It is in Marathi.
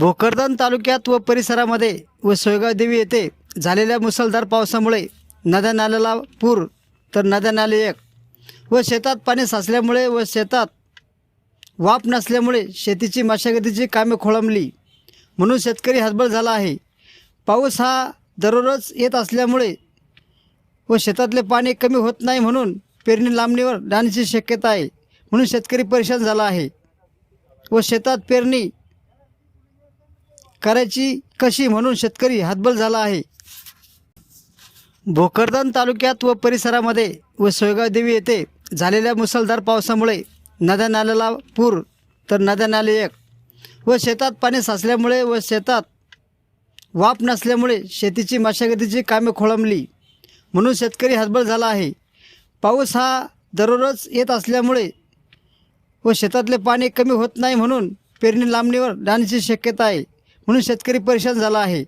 भोकरदन तालुक्यात व परिसरामध्ये व सोयगाव देवी येथे झालेल्या मुसळधार पावसामुळे नद्या नाल्याला पूर तर नद्या नाले एक. व शेतात पाणी साचल्यामुळे व शेतात वाप नसल्यामुळे शेतीची मशागतीची कामे खोळंबली. म्हणून शेतकरी हतबल झाला आहे. पाऊस हा दररोज येत असल्यामुळे व शेतातले पाणी कमी होत नाही म्हणून पेरणी लांबणीवर जाण्याची शक्यता आहे. म्हणून शेतकरी परेशान झाला आहे. व शेतात पेरणी करायची कशी म्हणून शेतकरी हातबल झाला आहे. भोकरदन तालुक्यात व परिसरामध्ये व सोयगाव देवी येथे झालेल्या मुसळधार पावसामुळे नद्या नाल्याला पूर तर नद्या नाले एक. व शेतात पाणी साचल्यामुळे व शेतात वाप नसल्यामुळे शेतीची मशागतीची कामे खोळंबली. म्हणून शेतकरी हतबल झाला आहे. पाऊस हा दररोज येत असल्यामुळे व शेतातले पाणी कमी होत नाही म्हणून पेरणी लांबणीवर जाण्याची शक्यता आहे. म्हणून शेतकरी परेशान झाला आहे.